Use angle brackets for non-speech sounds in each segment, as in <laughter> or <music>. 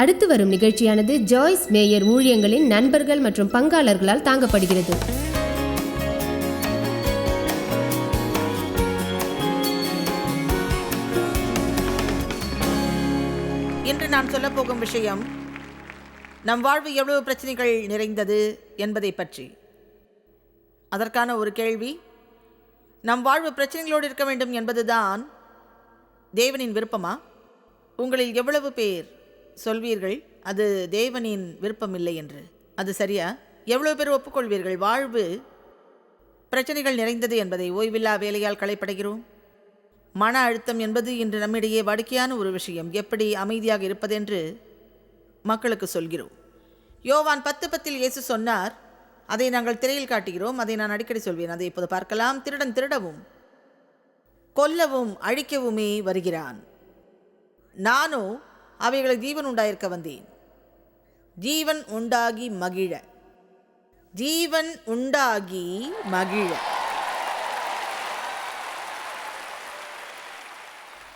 அடுத்து வரும் நிகழ்ச்சியானது ஜாய்ஸ் மேயர் ஊழியங்களின் நண்பர்கள் மற்றும் பங்காளர்களால் தாங்கப்படுகிறது. இன்று நான் சொல்ல போகும் விஷயம் நம் வாழ்வு எவ்வளவு பிரச்சனைகள் நிறைந்தது என்பதை பற்றி. அதற்கான ஒரு கேள்வி நம் வாழ்வு பிரச்சனைகளோடு இருக்க வேண்டும் என்பதுதான் தேவனின் விருப்பமா? உங்களில் எவ்வளவு பேர் சொல்வீர்கள் அது தேவனின் விருப்பமில்லை என்று. அது சரியா? எவ்வளோ பேர் ஒப்புக்கொள்வீர்கள்? வாழ்வு பிரச்சனைகள் நிறைந்தது என்பதை ஓய்வில்லா வேலையால் களைப்படைகிறோம். மன அழுத்தம் என்பது இன்று நம்மிடையே வாடிக்கையான ஒரு விஷயம். எப்படி அமைதியாக இருப்பதென்று மக்களுக்கு சொல்கிறோம். யோவான் பத்து பத்தில் இயேசு சொன்னார் அதை நாங்கள் திரையில் காட்டுகிறோம் அதை நான் அடிக்கடி சொல்வேன். அதை இப்போது பார்க்கலாம். திருடன் திருடவும் கொல்லவும் அழிக்கவுமே வருகிறான். நானோ அவைகளை ஜீவன் உண்டாயிருக்க வந்தேன். ஜீவன் உண்டாகி மகிழ. ஜீவன் உண்டாகி மகிழ.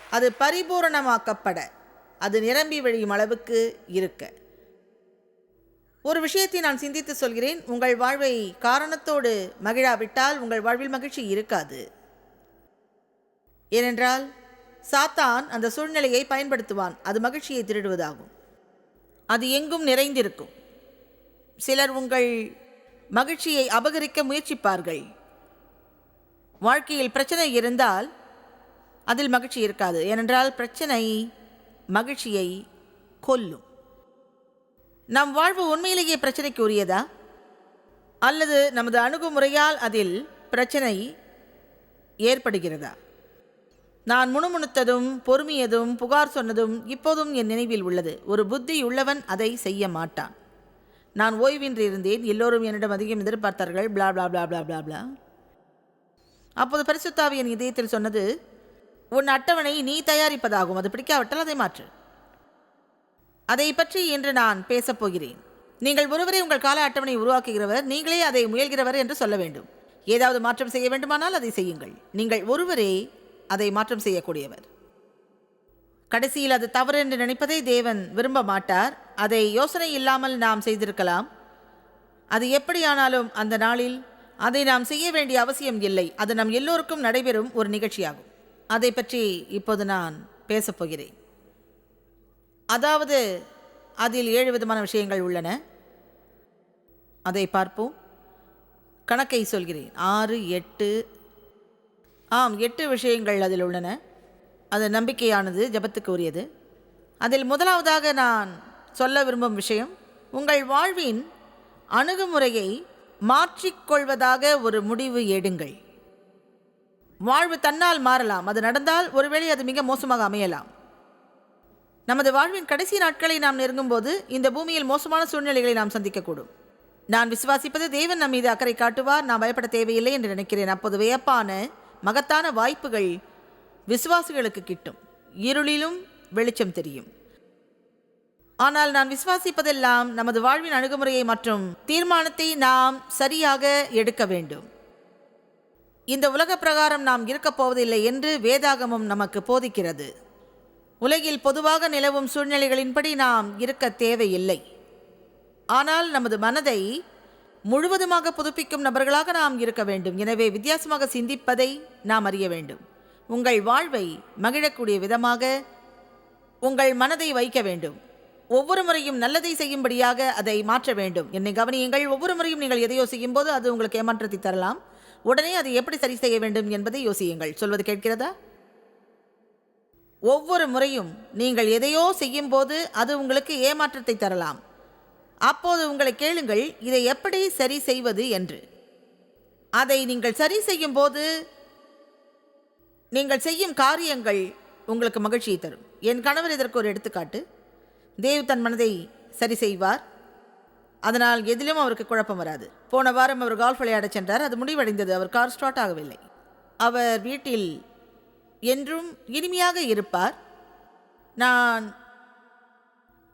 அது பரிபூரணமாக்கப்பட. அது நிரம்பி வழியும் அளவுக்கு இருக்க. ஒரு விஷயத்தை நான் சிந்தித்து சொல்கிறேன். உங்கள் வாழ்வை காரணத்தோடு மகிழாவிட்டால் உங்கள் வாழ்வில் மகிழ்ச்சி இருக்காது. ஏனென்றால் சாத்தான் அந்த சூழ்நிலையை பயன்படுத்துவான். அது மகிழ்ச்சியை திருடுவதாகும். அது எங்கும் நிறைந்திருக்கும். சிலர் உங்கள் மகிழ்ச்சியை அபகரிக்க முயற்சிப்பார்கள். வாழ்க்கையில் பிரச்சனை இருந்தால் அதில் மகிழ்ச்சி இருக்காது. ஏனென்றால் பிரச்சனை மகிழ்ச்சியை கொல்லும். நம் வாழ்வு உண்மையிலேயே பிரச்சனைக்கு உரியதா அல்லது நமது அணுகுமுறையால் அதில் பிரச்சனை ஏற்படுகிறதா? நான் முணுமுணுத்ததும் பொறுமையதும் புகார் சொன்னதும் இப்போதும் என் நினைவில் உள்ளது. ஒரு புத்தி உள்ளவன் அதை செய்ய மாட்டான். நான் ஓய்வின்றி இருந்தேன். எல்லோரும் என்னிடம் அதிகம் எதிர்பார்த்தார்கள். பிளா பிளா பிளா பிளா பிளா பிளா. அப்போது பரிசுத்தாவி என் இதயத்தில் சொன்னது உன் அட்டவணை நீ தயாரிப்பதாகும். அது பிடிக்காவிட்டால் அதை மாற்று. அதை பற்றி இன்று நான் பேசப் போகிறேன். நீங்கள் ஒருவரே உங்கள் கால அட்டவணை உருவாக்குகிறவர். நீங்களே அதை முயல்கிறவர் என்று சொல்ல வேண்டும். ஏதாவது மாற்றம் செய்ய வேண்டுமானால் அதை செய்யுங்கள். நீங்கள் ஒருவரே அதை மாற்றம் செய்யக்கூடியவர். கடைசியில் அது தவறு என்று நினைப்பதை தேவன் விரும்ப மாட்டார். அதை யோசனை இல்லாமல் நாம் செய்திருக்கலாம். அது எப்படியானாலும் அந்த நாளில் அதை நாம் செய்ய வேண்டிய அவசியம் இல்லை. அது நம் எல்லோருக்கும் நடைபெறும் ஒரு நிகழ்ச்சியாகும். அதை பற்றி இப்போது நான் பேசப் போகிறேன். அதாவது அதில் ஏழு விதமான விஷயங்கள் உள்ளன. அதை பார்ப்போம். கணக்கை சொல்கிறேன். ஆறு எட்டு ஆம் எட்டு விஷயங்கள் அதில் உள்ளன. அது நம்பிக்கையானது ஜபத்துக்கு உரியது அதில் முதலாவதாக நான் சொல்ல விரும்பும் விஷயம் உங்கள் வாழ்வின் அணுகுமுறையை மாற்றிக்கொள்வதாக ஒரு முடிவு எடுங்கள். வாழ்வு தன்னால் மாறலாம். அது நடந்தால் ஒருவேளை அது மிக மோசமாக அமையலாம். நமது வாழ்வின் கடைசி நாட்களை நாம் நெருங்கும்போது இந்த பூமியில் மோசமான சூழ்நிலைகளை நாம் சந்திக்கக்கூடும். நான் விசுவாசிப்பது தேவன் நம் மீது அக்கறை காட்டுவார். நான் பயப்பட தேவையில்லை என்று நினைக்கிறேன். அப்போது வியப்பான மகத்தான வாய்ப்புகள் விசுவாசிகளுக்கு கிட்டும். இருளிலும் வெளிச்சம் தெரியும். ஆனால் நான் விசுவாசிப்பதெல்லாம் நமது வாழ்வின் அணுகுமுறையை மற்றும் தீர்மானத்தை நாம் சரியாக எடுக்க வேண்டும். இந்த உலக பிரகாரம் நாம் இருக்கப் போவதில்லை என்று வேதாகமம் நமக்கு போதிக்கிறது. உலகில் பொதுவாக நிலவும் சூழ்நிலைகளின்படி நாம் இருக்க தேவையில்லை. ஆனால் நமது மனதை முழுவதுமாக புதுப்பிக்கும் நபர்களாக நாம் இருக்க வேண்டும். எனவே வித்தியாசமாக சிந்திப்பதை நாம் அறிய வேண்டும். உங்கள் வாழ்வை மகிழக்கூடிய விதமாக உங்கள் மனதை வைக்க வேண்டும். ஒவ்வொரு முறையும் நல்லதை செய்யும்படியாக அதை மாற்ற வேண்டும். என்னை கவனியுங்கள் ஒவ்வொரு முறையும் நீங்கள் எதையோ செய்யும்போது அது உங்களுக்கு ஏமாற்றத்தை தரலாம். உடனே அதை எப்படி சரி செய்ய வேண்டும் என்பதை யோசியுங்கள். சொல்வது கேட்கிறதா? ஒவ்வொரு முறையும் நீங்கள் எதையோ செய்யும்போது அது உங்களுக்கு ஏமாற்றத்தை தரலாம். அப்போது உங்களை கேளுங்கள் இதை எப்படி சரி செய்வது என்று. அதை நீங்கள் சரி செய்யும் போது நீங்கள் செய்யும் காரியங்கள் உங்களுக்கு மகிழ்ச்சியை தரும். என் கணவர் இதற்கு ஒரு எடுத்துக்காட்டு. தேவ் தன் மனதை சரி செய்வார். அதனால் எதிலும் அவருக்கு குழப்பம் வராது. போன வாரம் அவர் கால்ஃப் விளையாடச் சென்றார். அது முடிவடைந்தது. அவர் கார் ஸ்டார்ட் ஆகவில்லை. அவர் வீட்டில் என்றும் இனிமையாக இருப்பார். நான்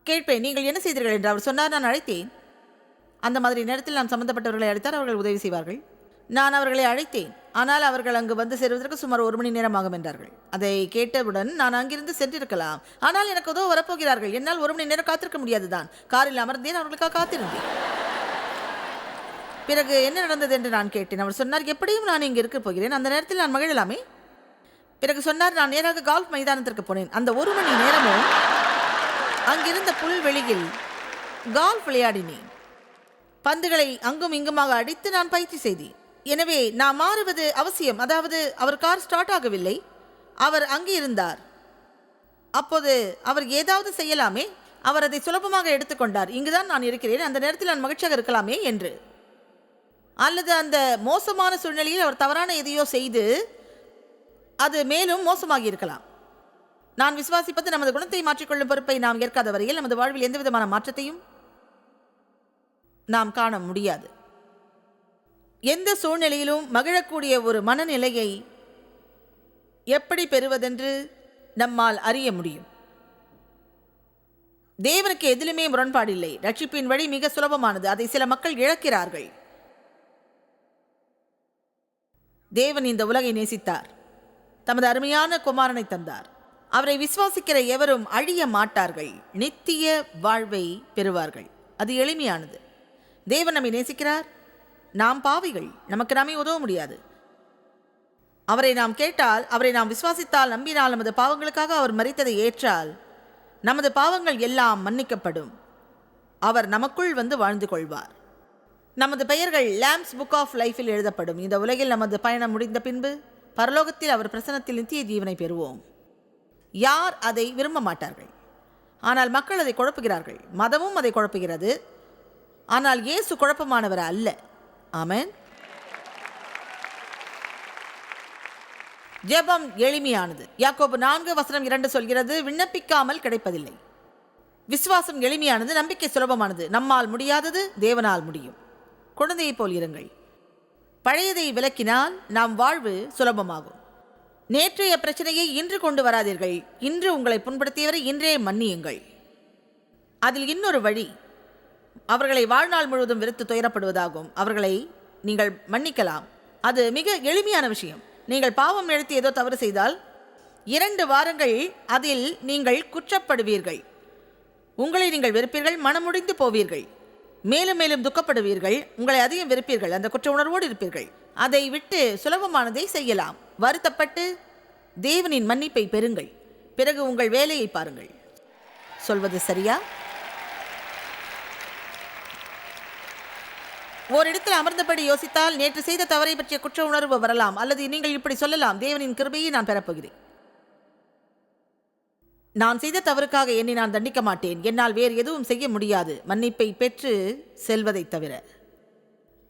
கேட்பேன். நீங்கள் என்ன செய்தீர்கள் என்று அவர் சொன்னார் நான் அழைத்தேன். அந்த மாதிரி நேரத்தில் நான் சம்பந்தப்பட்டவர்களை அழைத்தார் அவர்கள் உதவி செய்வார்கள். நான் அவர்களை அழைத்தேன். ஆனால் அவர்கள் அங்கு வந்து சேருவதற்கு சுமார் ஒரு மணி நேரம் ஆகும் என்றார்கள். அதை கேட்டவுடன் நான் அங்கிருந்து சென்றிருக்கலாம். ஆனால் எனக்கு உதவ வரப்போகிறார்கள். என்னால் ஒரு மணி நேரம் காத்திருக்க முடியாதுதான். காரில் அமர்ந்தேன் அவர்களுக்காக காத்திருந்தேன். பிறகு என்ன நடந்தது என்று நான் கேட்டேன். அவர் சொன்னார் எப்படியும் நான் இங்கே இருக்க போகிறேன். அந்த நேரத்தில் நான் மகிழலாமே? பிறகு சொன்னார் நான் நேராக கால்ஃப் மைதானத்திற்கு போனேன். அந்த ஒரு மணி நேரமும் அங்கிருந்த புல்வெளியில் கால்ஃப் விளையாடினேன். பந்துகளை அங்கும் இங்குமாக அடித்து நான் பயிற்சி செய்தேன். எனவே நான் மாறுவது அவசியம். அதாவது அவர் கார் ஸ்டார்ட் ஆகவில்லை. அவர் அங்கே இருந்தார். அப்போது அவர் ஏதாவது செய்யலாமே? அவர் அதை சுலபமாக எடுத்துக்கொண்டார். இங்குதான் நான் இருக்கிறேன். அந்த நேரத்தில் நான் மகிழ்ச்சியாக இருக்கலாமே என்று. அல்லது அந்த மோசமான சூழ்நிலையில் அவர் தவறான எதையோ செய்து அது மேலும் மோசமாகி இருக்கலாம். நான் விசுவாசிப்பது நமது குணத்தை மாற்றிக்கொள்ளும் பொறுப்பை நாம் ஏற்காத வரையில் நமது வாழ்வில் எந்த விதமான மாற்றத்தையும் நாம் காண முடியாது. எந்த சூழ்நிலையிலும் மகிழக்கூடிய ஒரு மனநிலையை எப்படி பெறுவதென்று நம்மால் அறிய முடியும். தேவனுக்கு எதிலுமே முரண்பாடில்லை ரட்சிப்பின் வழி மிக சுலபமானது. அதை சில மக்கள் இழக்கிறார்கள். தேவன் இந்த உலகை நேசித்தார். தமது அருமையான குமாரனை தந்தார். அவரை விசுவாசிக்கிற எவரும் அழிய மாட்டார்கள். நித்திய வாழ்வை பெறுவார்கள். அது எளிமையானது. தேவன் நம்மை நேசிக்கிறார். நாம் பாவிகள். நமக்கு நாமே உதவ முடியாது. அவரை நாம் கேட்டால் அவரை நாம் விசுவாசித்தால் நம்பினால் நமது பாவங்களுக்காக அவர் மறித்ததை ஏற்றால் நமது பாவங்கள் எல்லாம் மன்னிக்கப்படும். அவர் நமக்குள் வந்து வாழ்ந்து கொள்வார். நமது பெயர்கள் லேம்ஸ் புக் ஆஃப் லைஃபில் எழுதப்படும். இந்த உலகில் நமது பயணம் முடிந்த பின்பு பரலோகத்தில் அவர் பிரசனத்தில் நித்திய ஜீவனை பெறுவோம். யார் அதை விரும்ப மாட்டார்கள்? ஆனால் மக்கள் அதை குழப்புகிறார்கள். மதமும் அதை குழப்புகிறது. ஆனால் இயேசு குழப்பமானவர் அல்ல. ஆமன். ஜெபம் எளிமையானது. யாக்கோபு நான்கு வசனம் இரண்டு சொல்கிறது விண்ணப்பிக்காமல் கிடைப்பதில்லை. விசுவாசம் எளிமையானது நம்பிக்கை சுலபமானது. நம்மால் முடியாதது தேவனால் முடியும். குழந்தையைப் போல் இருங்கள். பழையதை விலக்கினால் நாம் வாழ்வு சுலபமாகும். நேற்றைய பிரச்சனையை இன்று கொண்டு வராதீர்கள். இன்று உங்களை புண்படுத்தியவரை இன்றே மன்னியுங்கள். அதில் இன்னொரு வழி அவர்களை வாழ்நாள் முழுவதும் வெறுத்து துயரப்படுவதாகும். அவர்களை நீங்கள் மன்னிக்கலாம். அது மிக எளிமையான விஷயம். நீங்கள் பாவம் எழுத்து ஏதோ தவறு செய்தால் இரண்டு வாரங்கள் அதில் நீங்கள் குற்றப்படுவீர்கள். உங்களை நீங்கள் வெறுப்பீர்கள் மனமுடிந்து போவீர்கள். மேலும் மேலும் துக்கப்படுவீர்கள். உங்களை அதிகம் வெறுப்பீர்கள். அந்த குற்ற உணர்வோடு இருப்பீர்கள். அதை விட்டு சுலபமானதை செய்யலாம். வருத்தப்பட்டு தேவனின் மன்னிப்பை பெறுங்கள். பிறகு உங்கள் வேலையை பாருங்கள். சொல்வது சரியா? ஓரிடத்தில் அமர்ந்தபடி யோசித்தால் நேற்று செய்த தவறை பற்றிய குற்ற உணர்வு வரலாம். அல்லது நீங்கள் இப்படி சொல்லலாம் தேவனின் கிருபையை நான் பெறப்போகிறேன். நான் செய்த தவறுக்காக என்னை நான் தண்டிக்க மாட்டேன். என்னால் வேறு எதுவும் செய்ய முடியாது. மன்னிப்பை பெற்று செல்வதைத் தவிர.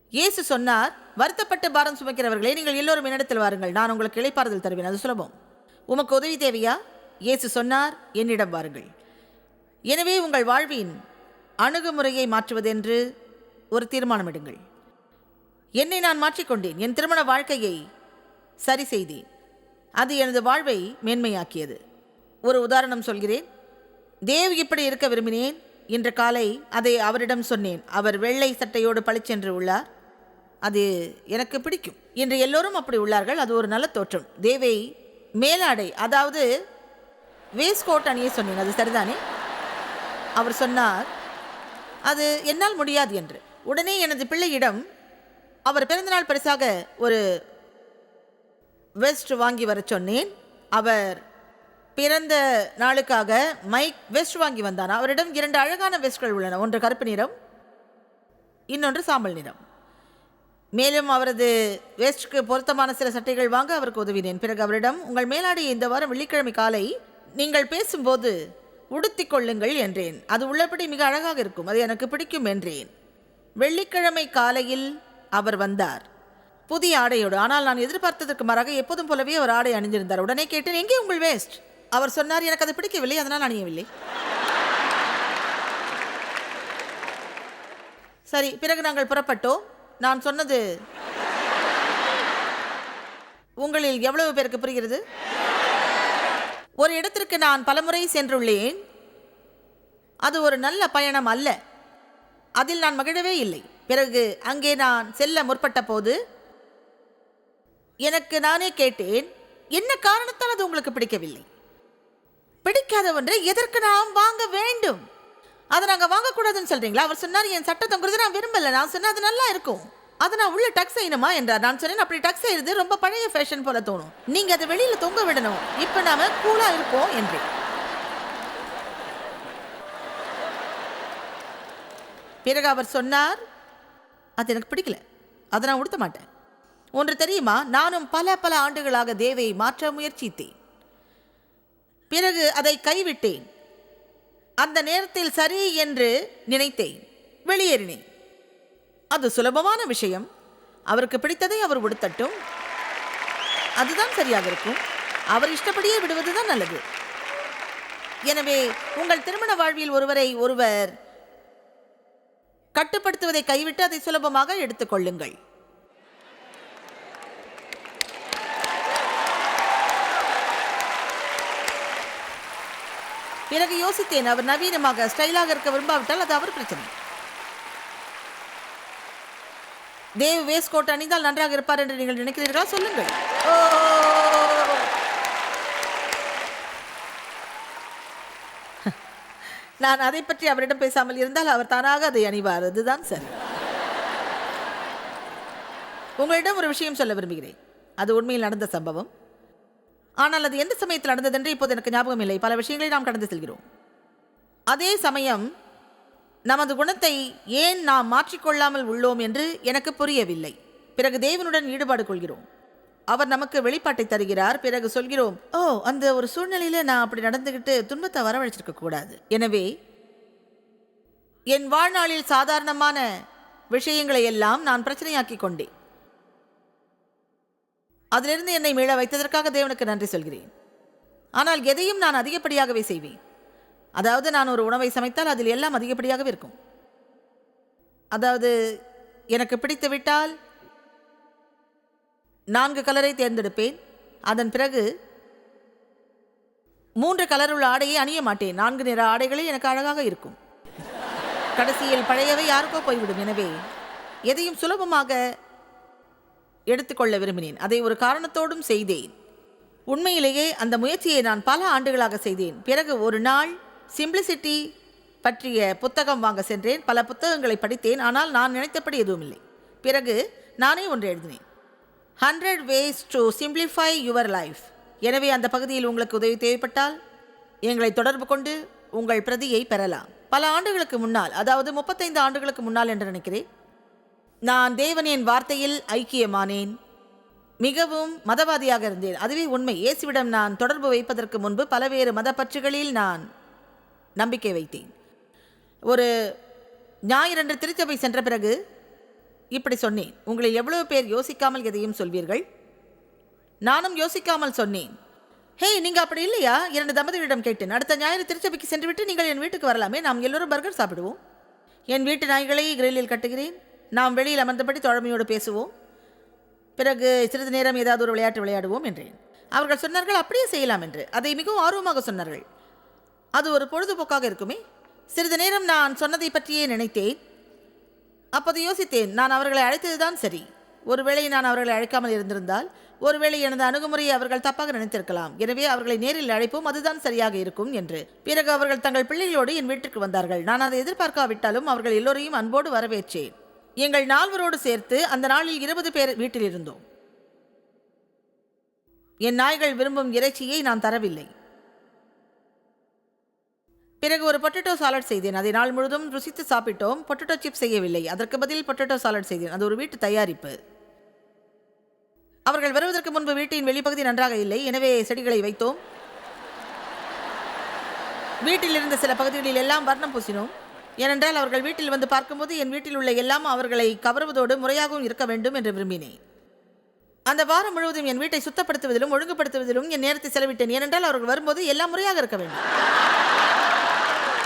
இயேசு சொன்னார் வருத்தப்பட்டு பாரம் சுமைக்கிறவர்களே நீங்கள் எல்லோரும் என்னிடத்தில் வாருங்கள். நான் உங்களுக்கு இளைப்பாறுதல் தருவேன். அது சுலபம். உமக்கு உதவி தேவையா? இயேசு சொன்னார் என்னிடம் வாருங்கள். எனவே உங்கள் வாழ்வின் அணுகுமுறையை மாற்றுவதென்று ஒரு தீர்மானம் எடுங்கள் என்னை நான் மாற்றிக்கொண்டேன். என் திருமண வாழ்க்கையை சரி செய்தேன். அது எனது வாழ்வை மேன்மையாக்கியது. ஒரு உதாரணம் சொல்கிறேன். தேவ் இப்படி இருக்க விரும்பினேன். இன்று காலை அதை அவரிடம் சொன்னேன். அவர் வெள்ளை சட்டையோடு பளிச்சென்று உள்ளார். அது எனக்கு பிடிக்கும். இன்று எல்லோரும் அப்படி உள்ளார்கள். அது ஒரு நல்ல தோற்றம். தேவை மேலாடை அதாவது வேஸ்கோட் அணிய சொன்னீங்க அது சரிதானே? அவர் சொன்னார் அது என்னால் முடியாது என்று. உடனே எனது பிள்ளையிடம் அவர் பிறந்தநாள் பரிசாக ஒரு வெஸ்ட் வாங்கி வரச் சொன்னேன். அவர் பிறந்த நாளுக்காக மைக் வெஸ்ட் வாங்கி வந்தான். அவரிடம் இரண்டு அழகான வெஸ்ட்கள் உள்ளன. ஒன்று கருப்பு நிறம் இன்னொன்று சாம்பல் நிறம். மேலும் அவரது வேஸ்ட்க்கு பொருத்தமான சில சட்டைகள் வாங்க அவருக்கு உதவினேன். பிறகு அவரிடம் உங்கள் மேலாடையை இந்த வாரம் வெள்ளிக்கிழமை காலை நீங்கள் பேசும்போது உடுத்திக் கொள்ளுங்கள் என்றேன். அது உள்ளபடி மிக அழகாக இருக்கும். அது எனக்கு பிடிக்கும் என்றேன். வெள்ளிக்கிழமை காலையில் அவர் வந்தார். புதிய ஆடையோடு. ஆனால் நான் எதிர்பார்த்ததற்கு மாறாக எப்போதும் போலவே அவர் ஆடை அணிந்திருந்தார். உடனே கேட்டேன் எங்கே உங்கள் வேஸ்ட் அவர் சொன்னார் எனக்கு அது பிடிக்கவில்லை அதனால் அணியவில்லை. சரி பிறகு நாங்கள் புறப்பட்டோம். நான் சொன்னது உங்களில் எவ்வளவு பேருக்கு புரிகிறது? ஒரு இடத்திற்கு நான் பலமுறை சென்றுள்ளேன். அது ஒரு நல்ல பயணம் அல்ல. அதில் நான் மகிழவே இல்லை. பிறகு அங்கே நான் செல்ல முற்பட்ட போது எனக்கு நானே கேட்டேன் என்ன காரணத்தால் அது உங்களுக்கு பிடிக்கவில்லை? பிடிக்காத ஒன்றை எதற்கு நாம் வாங்க வேண்டும்? அதை நாங்கள் வாங்கக்கூடாதுன்னு சொல்கிறீங்களா அவர் சொன்னார் என் சட்டை தொங்குறது நான் விரும்பலை. நான் சொன்னேன் அது நல்லா இருக்கும். அதை நான் உள்ள டக்ஸ் செய்யணுமா? என்றார். நான் சொன்னேன் அப்படி டக்ஸ் செய்யறது ரொம்ப பழைய ஃபேஷன் போல தோணும். நீங்க அதை வெளியில தொங்க விடணும். இப்ப நாம கூலா இருப்போம் என்றேன். பிறகு அவர் சொன்னார் அது எனக்கு பிடிக்கல. அதை நான் உடுத்த மாட்டேன். ஒன்று தெரியுமா? நானும் பல பல ஆண்டுகளாக தேவை மாற்ற முயற்சித்தேன். பிறகு அதை கைவிட்டேன். அந்த நேரத்தில் சரி என்று நினைத்தேன். வெளியேறினேன். அது சுலபமான விஷயம். அவருக்கு பிடித்ததை அவர் உடுத்தட்டும். அதுதான் சரியாக இருக்கும். அவர் இஷ்டப்படியே விடுவதுதான் நல்லது. எனவே உங்கள் திருமண வாழ்வில் ஒருவரை ஒருவர் கட்டுப்படுத்துவதை கைவிட்டு அதை சுலபமாக எடுத்துக்கொள்ளுங்கள் பிறகு யோசித்தேன் அவர் நவீனமாக ஸ்டைலாக இருக்க விரும்பாவிட்டால் அது அவர் பிரச்சனை. தேவ் வேஸ்கோட் அணிந்தால் நன்றாக இருப்பார் என்று நீங்கள் நினைக்கிறீர்களா? சொல்லுங்கள். ஓ! நான் அதை பற்றி அவரிடம் பேசாமல் இருந்தால் அவர் தானாக அதை அணிவார். அதுதான் சரி. உங்களிடம் ஒரு விஷயம் சொல்ல விரும்புகிறேன். அது உண்மையில் நடந்த சம்பவம். ஆனால் அது எந்த சமயத்தில் நடந்ததென்று இப்போது எனக்கு ஞாபகம் இல்லை. பல விஷயங்களை நாம் கடந்து செல்கிறோம். அதே சமயம் நமது குணத்தை ஏன் நாம் மாற்றிக்கொள்ளாமல் உள்ளோம் என்று எனக்கு புரியவில்லை. பிறகு தேவனுடன் ஈடுபாடு கொள்கிறோம். அவர் நமக்கு வெளிப்பாட்டை தருகிறார். பிறகு சொல்கிறோம் ஓ அந்த ஒரு சூழ்நிலையில நான் அப்படி நடந்துக்கிட்டு துன்பத்தை வரவழைச்சிருக்க கூடாது. எனவே என் வாழ்நாளில் சாதாரணமான விஷயங்களை எல்லாம் நான் பிரச்சனையாக்கி கொண்டேன். அதிலிருந்து என்னை மீள வைத்ததற்காக தேவனுக்கு நன்றி சொல்கிறேன். ஆனால் எதையும் நான் அதிகப்படியாகவே செய்வேன். அதாவது நான் ஒரு உணவை சமைத்தால் அதில் எல்லாம் அதிகப்படியாகவே இருக்கும். அதாவது எனக்கு பிடித்து விட்டால் நான்கு கலரை தேர்ந்தெடுப்பேன். அதன் பிறகு மூன்று கலர் உள்ள ஆடையை அணிய மாட்டேன். நான்கு நிற ஆடைகளே எனக்கு அழகாக இருக்கும். கடைசியில் பழையவை யாருக்கோ போய்விடும். எனவே எதையும் சுலபமாக எடுத்துக்கொள்ள விரும்பினேன். அதை ஒரு காரணத்தோடும் செய்தேன். உண்மையிலேயே அந்த முயற்சியை நான் பல ஆண்டுகளாக செய்தேன். பிறகு ஒரு நாள் சிம்பிளிசிட்டி பற்றிய புத்தகம் வாங்க சென்றேன். பல புத்தகங்களை படித்தேன். ஆனால் நான் நினைத்தபடி எதுவும் இல்லை. பிறகு நானே ஒன்று எழுதினேன். Hundred ways to simplify your life எனவே அந்த பகுதியில் உங்களுக்கு உதவி தேவைப்பட்டால் எங்களை தொடர்பு கொண்டு உங்கள் பிரதியை பெறலாம். பல ஆண்டுகளுக்கு முன்னால் அதாவது முப்பத்தைந்து ஆண்டுகளுக்கு முன்னால் என்று நினைக்கிறேன். நான் தேவனின் வார்த்தையில் ஐக்கியமானேன். மிகவும் மதவாதியாக இருந்தேன். அதுவே உண்மை. இயேசுவிடம் நான் தொடர்பு வைப்பதற்கு முன்பு பலவேறு மத பற்றுகளில் நான் நம்பிக்கை வைத்தேன். ஒரு ஞாயிறன்று திருச்சபை சென்ற பிறகு இப்படி சொன்னேன். உங்களில் எவ்வளவு பேர் யோசிக்காமல் எதையும் சொல்வீர்கள்? நானும் யோசிக்காமல் சொன்னேன். ஹேய் நீங்கள் அப்படி இல்லையா? இரண்டு தம்பதிகளிடம் கேட்டேன். அடுத்த ஞாயிறு திருச்சபைக்கு சென்றுவிட்டு நீங்கள் என் வீட்டுக்கு வரலாமே. நாம் எல்லோரும் பர்கர் சாப்பிடுவோம். என் வீட்டு நாய்களை கிரில்லில் கட்டுகிறேன். நாம் வெளியில் அமர்ந்தபடி தோழமையோடு பேசுவோம். பிறகு சிறிது நேரம் ஏதாவது ஒரு விளையாட்டு விளையாடுவோம் என்றேன். அவர்கள் சொன்னார்கள் அப்படியே செய்யலாம் என்று. அதை மிகவும் ஆர்வமாக சொன்னார்கள். அது ஒரு பொழுதுபோக்காக இருக்குமே. சிறிது நேரம் நான் சொன்னதை பற்றியே நினைத்தேன். அப்போது யோசித்தேன் நான் அவர்களை அழைத்ததுதான் சரி. ஒருவேளை நான் அவர்களை அழைக்காமல் இருந்திருந்தால் ஒருவேளை எனது அணுகுமுறையை அவர்கள் தப்பாக நினைத்திருக்கலாம். எனவே அவர்களை நேரில் அழைப்போம் அதுதான் சரியாக இருக்கும் என்று. பிறகு அவர்கள் தங்கள் பிள்ளைகளோடு என் வீட்டிற்கு வந்தார்கள். நான் அதை எதிர்பார்க்காவிட்டாலும் அவர்கள் எல்லோரையும் அன்போடு வரவேற்றேன். எங்கள் நால்வரோடு சேர்த்து அந்த நாளில் இருபது பேர் வீட்டில் இருந்தோம் என் நாய்கள் விரும்பும் இறைச்சியை நான் தரவில்லை. பிறகு ஒரு பொட்டேட்டோ சாலட் செய்தேன். அதை நாள் முழுதும் ருசித்து சாப்பிட்டோம். பொட்டேட்டோ சிப்ஸ் செய்யவில்லை. அதற்கு பதில் பொட்டேட்டோ சாலட் செய்தேன். அது ஒரு வீட்டு தயாரிப்பு. அவர்கள் வருவதற்கு முன்பு வீட்டின் வெளிப்பகுதி நன்றாக இல்லை. எனவே செடிகளை வைத்தோம். வீட்டில் இருந்த சில பகுதிகளில் எல்லாம் வர்ணம் பூசினோம். ஏனென்றால் அவர்கள் வீட்டில் வந்து பார்க்கும்போது என் வீட்டில் உள்ள எல்லாம் அவர்களை கவருவதோடு முறையாகவும் இருக்க வேண்டும் என்று விரும்பினேன். அந்த வாரம் முழுவதும் என் வீட்டை சுத்தப்படுத்துவதிலும் ஒழுங்குபடுத்துவதிலும் என் நேரத்தை செலவிட்டேன். ஏனென்றால் அவர்கள் வரும்போது எல்லாம் முறையாக இருக்க வேண்டும்.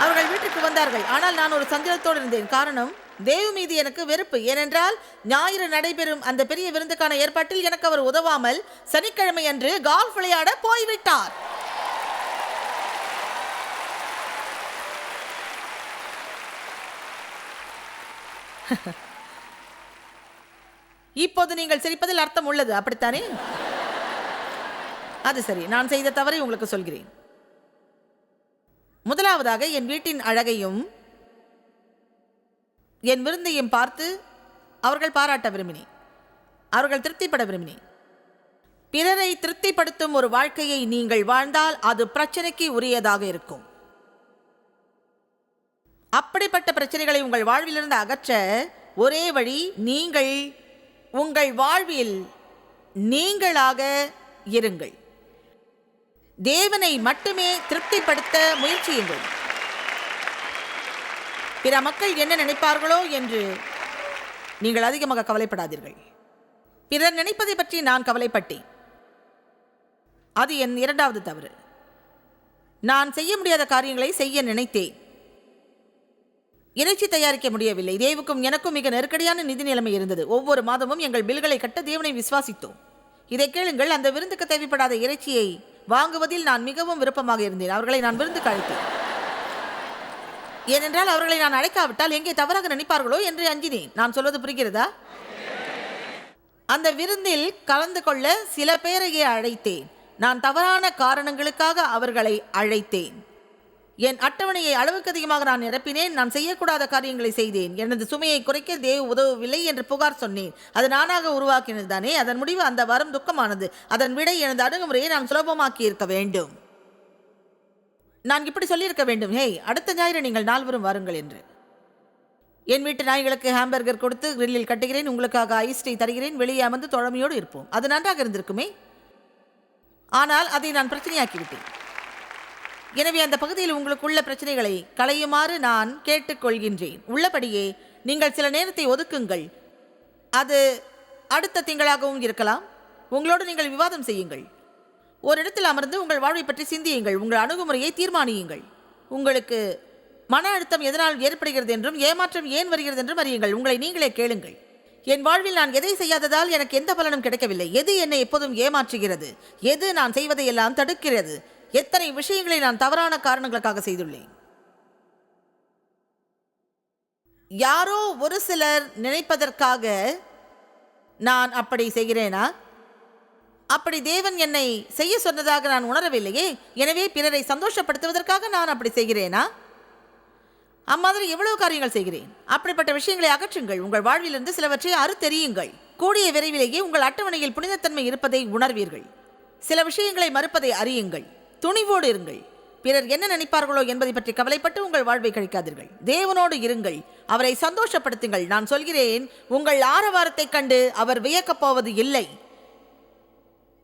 அவர்கள் வீட்டுக்கு வந்தார்கள். ஆனால் நான் ஒரு சஞ்சலத்தோடு இருந்தேன். காரணம் தேவ் மீது எனக்கு வெறுப்பு. ஏனென்றால் ஞாயிறு நடைபெறும் அந்த பெரிய விருந்துக்கான ஏற்பாட்டில் எனக்கு அவர் உதவாமல் சனிக்கிழமை அன்று கால்ஃப் விளையாட போய்விட்டார். <laughs> இப்போது நீங்கள் சிரிப்பதில் அர்த்தம் உள்ளது அப்படித்தானே? அது சரி நான் செய்த தவறை உங்களுக்கு சொல்கிறேன். முதலாவதாக என் வீட்டின் அழகையும் என் விருந்தையும் பார்த்து அவர்கள் பாராட்ட விரும்பினேன். அவர்கள் திருப்திப்பட விரும்பினேன். பிறரை திருப்திப்படுத்தும் ஒரு வாழ்க்கையை நீங்கள் வாழ்ந்தால் அது பிரச்சனைக்கு உரியதாக இருக்கும். அப்படிப்பட்ட பிரச்சனைகளை உங்கள் வாழ்விலிருந்து அகற்ற ஒரே வழி நீங்கள் உங்கள் வாழ்வில் நீங்களாக இருங்கள். தேவனை மட்டுமே திருப்திப்படுத்த முயற்சியுங்கள். பிற மக்கள் என்ன நினைப்பார்களோ என்று நீங்கள் அதிகமாக கவலைப்படாதீர்கள். பிறர் நினைப்பதை பற்றி நான் கவலைப்பட்டேன். அது என் இரண்டாவது தவறு. நான் செய்ய முடியாத காரியங்களை செய்ய நினைத்தேன். இறைச்சி தயாரிக்க முடியவில்லை. தேவுக்கும் எனக்கும் மிக நெருக்கடியான நிதி நிலைமை இருந்தது. ஒவ்வொரு மாதமும் எங்கள் பில்களை கட்ட தேவனை விசுவாசித்தோம். இதை கேளுங்கள் அந்த விருந்துக்கு தேவைப்படாத இறைச்சியை வாங்குவதில் நான் மிகவும் விருப்பமாக இருந்தேன். அவர்களை நான் விருந்துக்கு அழைத்தேன். ஏனென்றால் அவர்களை நான் அழைக்காவிட்டால் எங்கே தவறாக நினைப்பார்களோ என்று அஞ்சினேன். நான் சொல்வது புரிகிறதா? அந்த விருந்தில் கலந்து கொள்ள சில பேரையே அழைத்தேன். நான் தவறான காரணங்களுக்காக அவர்களை அழைத்தேன். என் அட்டவணையை அளவுக்கு அதிகமாக நான் நிரப்பினேன் நான் செய்யக்கூடாத காரியங்களை செய்தேன். எனது சுமையை குறைக்க தேவ் உதவவில்லை என்று புகார் சொன்னேன். அது நானாக உருவாக்கினது தானே? அதன் முடிவு அந்த வாரம் துக்கமானது. அதன் விட எனது அணுகுமுறையை நான் சுலபமாக்கி இருக்க வேண்டும். நான் இப்படி சொல்லியிருக்க வேண்டும். ஹேய் அடுத்த ஞாயிறு நீங்கள் நால்வரும் வாருங்கள் என்று. என் வீட்டு நாய்களுக்கு ஹாம்பர்கர் கொடுத்து கிரில்லில் கட்டுகிறேன். உங்களுக்காக ஐஸ் டீ தருகிறேன். வெளியே அமர்ந்து தொழமையோடு இருப்போம். அது நன்றாக இருந்திருக்குமே? ஆனால் அதை நான் பிரச்சனையாக்கிவிட்டேன். எனவே அந்த பகுதியில் உங்களுக்குள்ள பிரச்சனைகளை களையுமாறு நான் கேட்டுக்கொள்கின்றேன். உள்ளபடியே நீங்கள் சில நேரத்தை ஒதுக்குங்கள். அது அடுத்த திங்களாகவும் இருக்கலாம். உங்களோடு நீங்கள் விவாதம் செய்யுங்கள். ஒரு இடத்தில் அமர்ந்து உங்கள் வாழ்வை பற்றி சிந்தியுங்கள். உங்கள் அணுகுமுறையை தீர்மானியுங்கள். உங்களுக்கு மன அழுத்தம் எதனால் ஏற்படுகிறது என்றும் ஏமாற்றம் ஏன் வருகிறது என்றும் அறியுங்கள். உங்களை நீங்களே கேளுங்கள். என் வாழ்வில் நான் எதை செய்யாததால் எனக்கு எந்த பலனும் கிடைக்கவில்லை. எது என்னை எப்போதும் ஏமாற்றுகிறது? எது நான் செய்வதையெல்லாம் தடுக்கிறது? எத்தனை விஷயங்களை நான் தவறான காரணங்களுக்காக செய்துள்ளேன்? யாரோ ஒரு சிலர் நினைப்பதற்காக நான் அப்படி செய்கிறேனா? அப்படி தேவன் என்னை செய்ய சொன்னதாக நான் உணரவில்லையே எனவே பிறரை சந்தோஷப்படுத்துவதற்காக நான் அப்படி செய்கிறேனா? அம்மாதிரி எவ்வளவு காரியங்கள் செய்கிறேன்? அப்படிப்பட்ட விஷயங்களை அகற்றுங்கள் உங்கள் வாழ்விலிருந்து சிலவற்றை அறுத்தெறியுங்கள். கூடிய விரைவிலேயே உங்கள் அட்டவணையில் புனிதத்தன்மை இருப்பதை உணர்வீர்கள். சில விஷயங்களை மறுப்பதை அறியுங்கள். துணிவோடு இருங்கள். பிறர் என்ன நினைப்பார்களோ என்பதை பற்றி கவலைப்பட்டு உங்கள் வாழ்வை கழிக்காதீர்கள். தேவனோடு இருங்கள். அவரை சந்தோஷப்படுத்துங்கள். நான் சொல்கிறேன் உங்கள் ஆரவாரத்தைக் கண்டு அவர் வியக்கப் போவது இல்லை.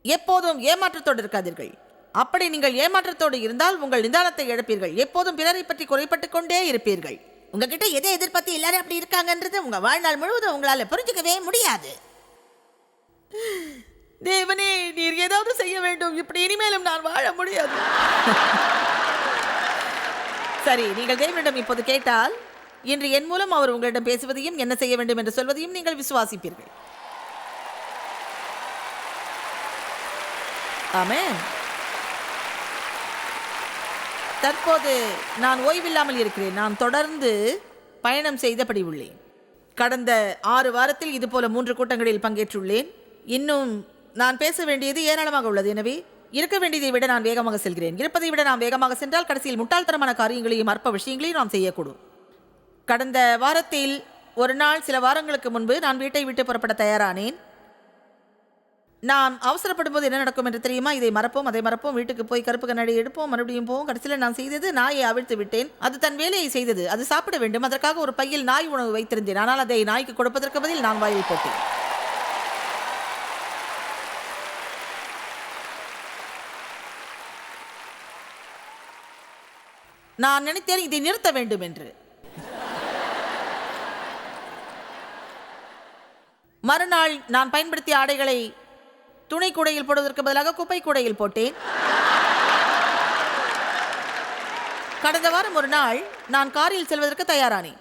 எப்போதும் ஏமாற்றத்தோடு இருக்காதீர்கள். அப்படி நீங்கள் ஏமாற்றத்தோடு இருந்தால் உங்கள் நிதானத்தை இழப்பீர்கள். எப்போதும் பிறரை பற்றி குறைப்பட்டு கொண்டே இருப்பீர்கள். உங்ககிட்ட எதை எதிர்பார்த்து எல்லாரும் அப்படி இருக்காங்கன்றது உங்க வாழ்நாள் முழுவதும் உங்களால புரிஞ்சுக்கவே முடியாது. தேவனே நீர் ஏதாவது செய்ய வேண்டும். இப்படி இனிமேலும் நான் வாழ முடியாது. சரி நீங்கள் தேவனிடம் இப்போது கேட்டால் இன்று என் மூலம் அவர் உங்களிடம் பேசுவதையும் என்ன செய்ய வேண்டும் என்று சொல்வதையும் நீங்கள் விசுவாசிப்பீர்கள். ஆமே தற்போது நான் ஓய்வில்லாமல் இருக்கிறேன். நான் தொடர்ந்து பயணம் செய்தபடி உள்ளேன். கடந்த ஆறு வாரத்தில் இதுபோல மூன்று கூட்டங்களில் பங்கேற்றுள்ளேன். இன்னும் நான் பேச வேண்டியது ஏராளமாக உள்ளது. எனவே இருக்க வேண்டியதை விட நான் வேகமாக செல்கிறேன். இருப்பதை விட நான் வேகமாக சென்றால் கடைசியில் முட்டாள்தனமான காரியங்களையும் அற்ப விஷயங்களையும் நாம் செய்யக்கூடும். கடந்த வாரத்தில் ஒரு நாள் சில வாரங்களுக்கு முன்பு நான் வீட்டை விட்டு புறப்பட தயாரானேன். நாம் அவசரப்படும் போது என்ன நடக்கும் என்று தெரியுமா? இதை மறப்போம் அதை மறப்போம். வீட்டுக்கு போய் கருப்பு கண்ணாடி எடுப்போம் மறுபடியும் போவோம். கடைசியில் நான் செய்தது நாயை அவிழ்த்து விட்டேன். அது தன் வேலையை செய்தது. அது சாப்பிட வேண்டும். அதற்காக ஒரு பையில் நாய் உணவு வைத்திருந்தேன். ஆனால் அதை நாய்க்கு கொடுப்பதற்கு பதில் நான் வாயில் போட்டேன். நான் நினைத்தேன் இதை நிறுத்த வேண்டும் என்று. மறுநாள் நான் பயன்படுத்திய ஆடைகளை துணை கூடையில் போடுவதற்கு பதிலாக குப்பை கூடையில் போட்டேன். கடந்த வாரம் ஒரு நாள் நான் காரில் செல்வதற்கு தயாரானேன்.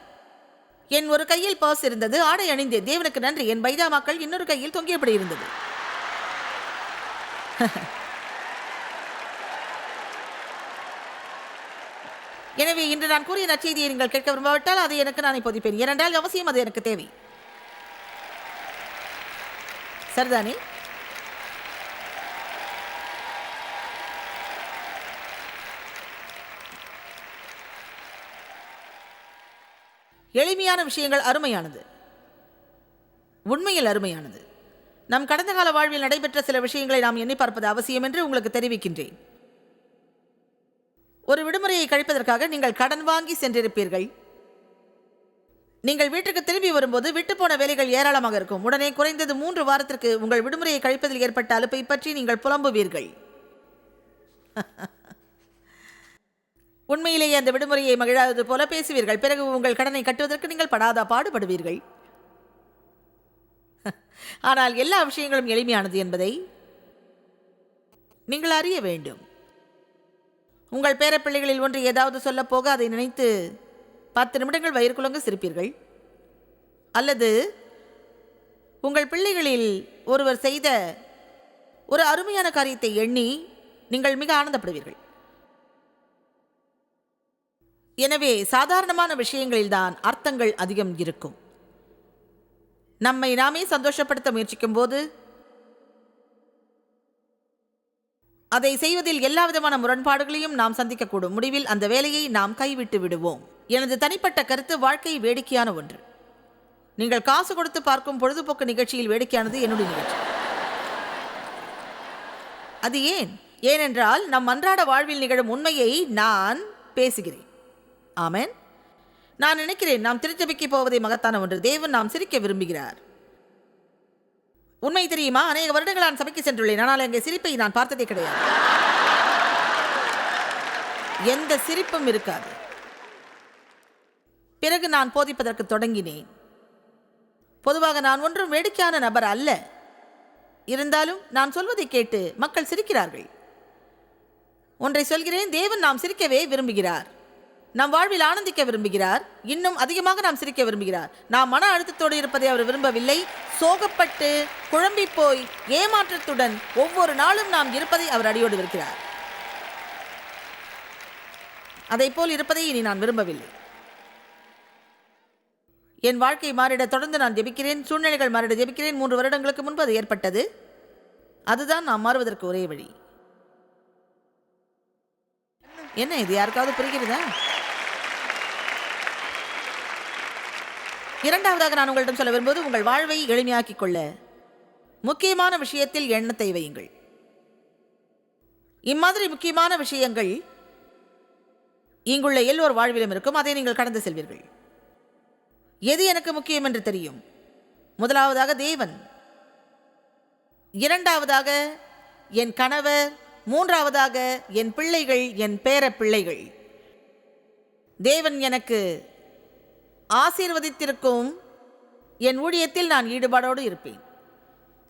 என் ஒரு கையில் பர்ஸ் இருந்தது ஆடை அணிந்தேன். தேவனுக்கு நன்றி. என் பைஜாமாக்கள் இன்னொரு கையில் தொங்கியபடி இருந்தது. எனவே இன்று நான் கூறிய நற்செய்தியை நீங்கள் கேட்க விரும்பாவிட்டால் அதை எனக்கு நான் இப்போதிப்பேன் ஏனென்றால் அவசியம் அது எனக்கு தேவை. சரிதானே? எளிமையான விஷயங்கள் அருமையானது. உண்மையில் அருமையானது. நம் கடந்த கால வாழ்வில் நடைபெற்ற சில விஷயங்களை நாம் எண்ணி பார்ப்பது அவசியம் என்று உங்களுக்கு தெரிவிக்கின்றேன். ஒரு விடுமுறையை கழிப்பதற்காக நீங்கள் கடன் வாங்கி சென்றிருப்பீர்கள். நீங்கள் வீட்டுக்கு திரும்பி வரும்போது விட்டுப்போன வேலைகள் ஏராளமாக இருக்கும். உடனே குறைந்தது மூன்று வாரத்திற்கு உங்கள் விடுமுறையை கழிப்பதில் ஏற்பட்ட அலுப்பை பற்றி நீங்கள் புலம்புவீர்கள். <laughs> உண்மையிலேயே அந்த விடுமுறையை மகிழாதது போல பேசுவீர்கள். பிறகு உங்கள் கடனை கட்டுவதற்கு நீங்கள் படாத பாடுபடுவீர்கள். <laughs> ஆனால் எல்லா விஷயங்களும் எளிமையானது என்பதை நீங்கள் அறிய வேண்டும். உங்கள் பேரப்பிள்ளைகளில் ஒன்று ஏதாவது சொல்லப் போக அதை நினைத்து பத்து நிமிடங்கள் வயிறு குலங்க சிரிப்பீர்கள். அல்லது உங்கள் பிள்ளைகளில் ஒருவர் செய்த ஒரு அருமையான காரியத்தை எண்ணி நீங்கள் மிக ஆனந்தப்படுவீர்கள். எனவே சாதாரணமான விஷயங்களில்தான் அர்த்தங்கள் அதிகம் இருக்கும். நம்மை நாமே சந்தோஷப்படுத்த முயற்சிக்கும் போது அதை செய்வதில் எல்லா விதமான முரண்பாடுகளையும் நாம் சந்திக்கக்கூடும். முடிவில் அந்த வேலையை நாம் கைவிட்டு விடுவோம். எனது தனிப்பட்ட கருத்து வாழ்க்கை வேடிக்கையான ஒன்று. நீங்கள் காசு கொடுத்து பார்க்கும் பொழுதுபோக்கு நிகழ்ச்சியில் வேடிக்கையானது என்னுடைய நிகழ்ச்சி. அது ஏன்? ஏனென்றால் நம் அன்றாட வாழ்வில் நிகழும் உண்மையை நான் பேசுகிறேன். ஆமென். நான் நினைக்கிறேன் நாம் திருச்சபைக்கு போவதை மகத்தான ஒன்று. தேவன் நாம் சிரிக்க விரும்புகிறார். உண்மை தெரியுமா? அநேக வருடங்கள் நான் சபைக்கு சென்றுள்ளேன். ஆனால் அங்கே சிரிப்பை நான் பார்த்ததே கிடையாது. எந்த சிரிப்பும் இருக்காது. பிறகு நான் போதிப்பதற்கு தொடங்கினேன். பொதுவாக நான் ஒன்றும் வேடிக்கையான நபர் அல்ல. இருந்தாலும் நான் சொல்வதை கேட்டு மக்கள் சிரிக்கிறார்கள். ஒன்றை சொல்கிறேன் தேவன் நாம் சிரிக்கவே விரும்புகிறார். நம் வாழ்வில் ஆனந்திக்க விரும்புகிறார். இன்னும் அதிகமாக நாம் சிரிக்க விரும்புகிறார். நாம் மன அழுத்தத்தோடு இருப்பதை அவர் விரும்பவில்லை. சோகப்பட்டு குழம்பி போய் ஏமாற்றத்துடன் ஒவ்வொரு நாளும் நாம் இருப்பதை அவர் அடியோடு இருக்கிறார் அதை போல் இருப்பதை இனி நான் விரும்பவில்லை. என் வாழ்க்கை மாறிட தொடர்ந்து நான் ஜெபிக்கிறேன். சூழ்நிலைகள் மாறிட ஜெபிக்கிறேன். மூன்று வருடங்களுக்கு முன்பு அது ஏற்பட்டது. அதுதான் நாம் மாறுவதற்கு ஒரே வழி. என்ன இது? யாருக்காவது புரிகிறதா? இரண்டாவதாக நான் உங்களிடம் சொல்ல விரும்புவது உங்கள் வாழ்வை எளிமையாக்கிக் கொள்ள. முக்கியமான விஷயத்தில் எண்ணத்தை வையுங்கள். இம்மாதிரி முக்கியமான விஷயங்கள் இங்குள்ள எல்லோர் வாழ்விலும் இருக்கும். அதை நீங்கள் கடந்து செல்வீர்கள். எது எனக்கு முக்கியம் என்று தெரியும்? முதலாவதாக தேவன். இரண்டாவதாக என் கணவர். மூன்றாவதாக என் பிள்ளைகள் என் பேர பிள்ளைகள் தேவன் எனக்கு ஆசீர்வதித்திருக்கும் என் ஊழியத்தில் நான் ஈடுபாடோடு இருப்பேன்.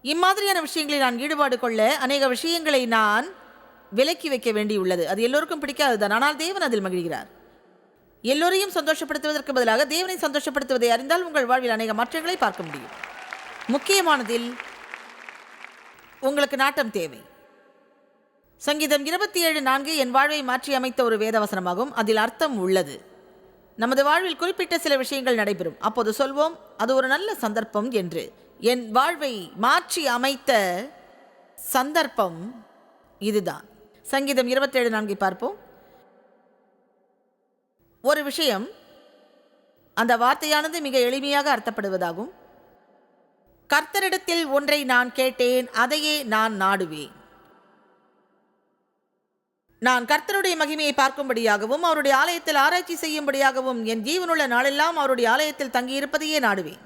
இம்மாதிரியான விஷயங்களில் நான் ஈடுபாடு கொள்ள அநேக விஷயங்களை நான் விலக்கி வைக்க வேண்டியுள்ளது. அது எல்லோருக்கும் பிடிக்காதுதான் ஆனால் தேவன் அதில் மகிழ்கிறார். எல்லோரையும் சந்தோஷப்படுத்துவதற்கு பதிலாக தேவனை சந்தோஷப்படுத்துவதை அறிந்தால் உங்கள் வாழ்வில் அநேக மாற்றங்களை பார்க்க முடியும். முக்கியமானதில் உங்களுக்கு நாட்டம் தேவை. சங்கீதம் இருபத்தி ஏழு நான்கு என் வாழ்வை மாற்றி அமைத்த ஒரு வேதவசனமாகும். அதில் அர்த்தம் உள்ளது. நமது வாழ்வில் குறிப்பிட்ட சில விஷயங்கள் நடைபெறும். அப்போது சொல்வோம் அது ஒரு நல்ல சந்தர்ப்பம் என்று. என் வாழ்வை மாற்றி அமைத்த சந்தர்ப்பம் இதுதான். சங்கீதம் இருபத்தேழு நான்கை பார்ப்போம். ஒரு விஷயம் அந்த வார்த்தையானது மிக எளிமையாக அர்த்தப்படுவதாகும். கர்த்தரிடத்தில் ஒன்றை நான் கேட்டேன் அதையே நான் நாடுவேன். நான் கர்த்தருடைய மகிமையை பார்க்கும்படியாகவும் அவருடைய ஆலயத்தில் ஆராய்ச்சி செய்யும்படியாகவும் என் ஜீவனுள்ள நாளெல்லாம் அவருடைய ஆலயத்தில் தங்கியிருப்பதையே நாடுவேன்.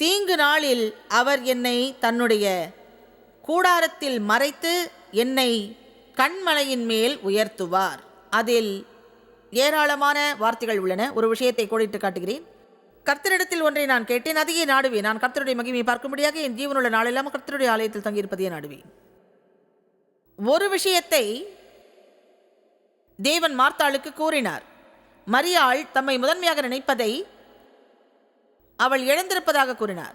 தீங்கு நாளில் அவர் என்னை தன்னுடைய கூடாரத்தில் மறைத்து என்னை கண்மலையின் மேல் உயர்த்துவார். அதில் ஏராளமான வார்த்தைகள் உள்ளன. ஒரு விஷயத்தை கோடிட்டு காட்டுகிறேன். கர்த்தரிடத்தில் ஒன்றை நான் கேட்டேன் அதையே நாடுவேன். நான் கர்த்தருடைய மகிமையை பார்க்கும்படியாக என் ஜீவனுள்ள நாளெல்லாம் கர்த்தருடைய ஆலயத்தில் தங்கியிருப்பதையே நாடுவேன். ஒரு விஷயத்தை தேவன் மார்த்தாளுக்கு கூறினார் மரியாள் தம்மை முதன்மையாக நினைப்பதை அவள் இழந்திருப்பதாக கூறினார்.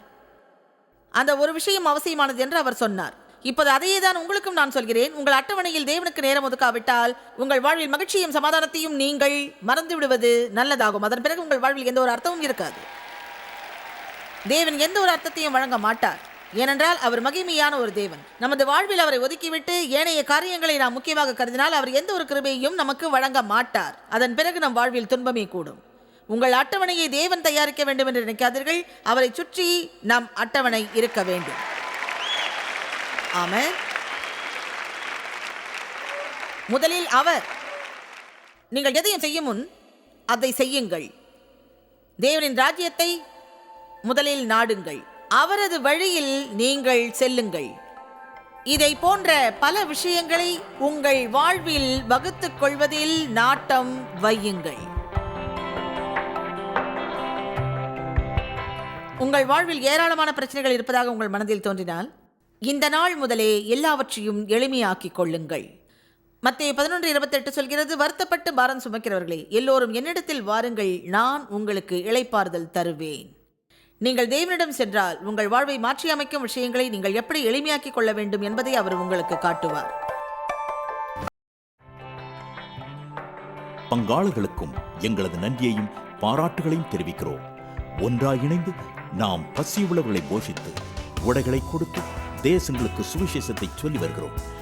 அந்த ஒரு விஷயம் அவசியமானது என்று அவர் சொன்னார். இப்போது அதையே தான் உங்களுக்கும் நான் சொல்கிறேன். உங்கள் அட்டவணையில் தேவனுக்கு நேரம் ஒதுக்காவிட்டால் உங்கள் வாழ்வில் மகிழ்ச்சியும் சமாதானத்தையும் நீங்கள் மறந்து விடுவது நல்லதாகும். அதன் பிறகு உங்கள் வாழ்வில் எந்த ஒரு அர்த்தமும் இருக்காது. தேவன் எந்த ஒரு அர்த்தத்தையும் வழங்க மாட்டார். ஏனென்றால் அவர் மகிமையான ஒரு தேவன். நமது வாழ்வில் அவரை ஒதுக்கிவிட்டு ஏனைய காரியங்களை நாம் முக்கியமாக கருதினால் அவர் எந்த ஒரு கிருபையையும் நமக்கு வழங்க மாட்டார். அதன் பிறகு நம் வாழ்வில் துன்பமே கூடும். உங்கள் அட்டவணையை தேவன் தயாரிக்க வேண்டும் என்று நினைக்காதீர்கள். அவரை சுற்றி நம் அட்டவணை இருக்க வேண்டும். ஆம முதலில் அவர். நீங்கள் எதையும் செய்யும் முன் அதை செய்யுங்கள். தேவனின் ராஜ்யத்தை முதலில் நாடுங்கள். அவரது வழியில் நீங்கள் செல்லுங்கள். இதை போன்ற பல விஷயங்களை உங்கள் வாழ்வில் வகுத்துக் கொள்வதில் நாட்டம் வையுங்கள். உங்கள் வாழ்வில் ஏராளமான பிரச்சனைகள் இருப்பதாக உங்கள் மனதில் தோன்றினால் இந்த நாள் முதலே எல்லாவற்றையும் எளிமையாக்கிக் கொள்ளுங்கள். மத்திய பதினொன்று இருபத்தெட்டு சொல்கிறது வருத்தப்பட்டு பாரம் சுமக்கிறவர்களே எல்லோரும் என்னிடத்தில் வாருங்கள் நான் உங்களுக்கு இழைப்பாறுதல் தருவேன். நீங்கள் தேவனிடம் சென்றால் உங்கள் வாழ்வை மாற்றியமைக்கும் விஷயங்களை நீங்கள் எப்படி எளிமையாக்கிக் கொள்ள வேண்டும் என்பதை அவர் உங்களுக்கு காட்டுவார். பங்காளர்களுக்கும் எங்களது நன்றியையும் பாராட்டுகளையும் தெரிவிக்கிறோம். ஒன்றாக இணைந்து நாம் பசியுள்ளவர்களை போஷித்து உடைகளை கொடுத்து தேசங்களுக்கு சுவிசேஷத்தை சொல்லி வருகிறோம்.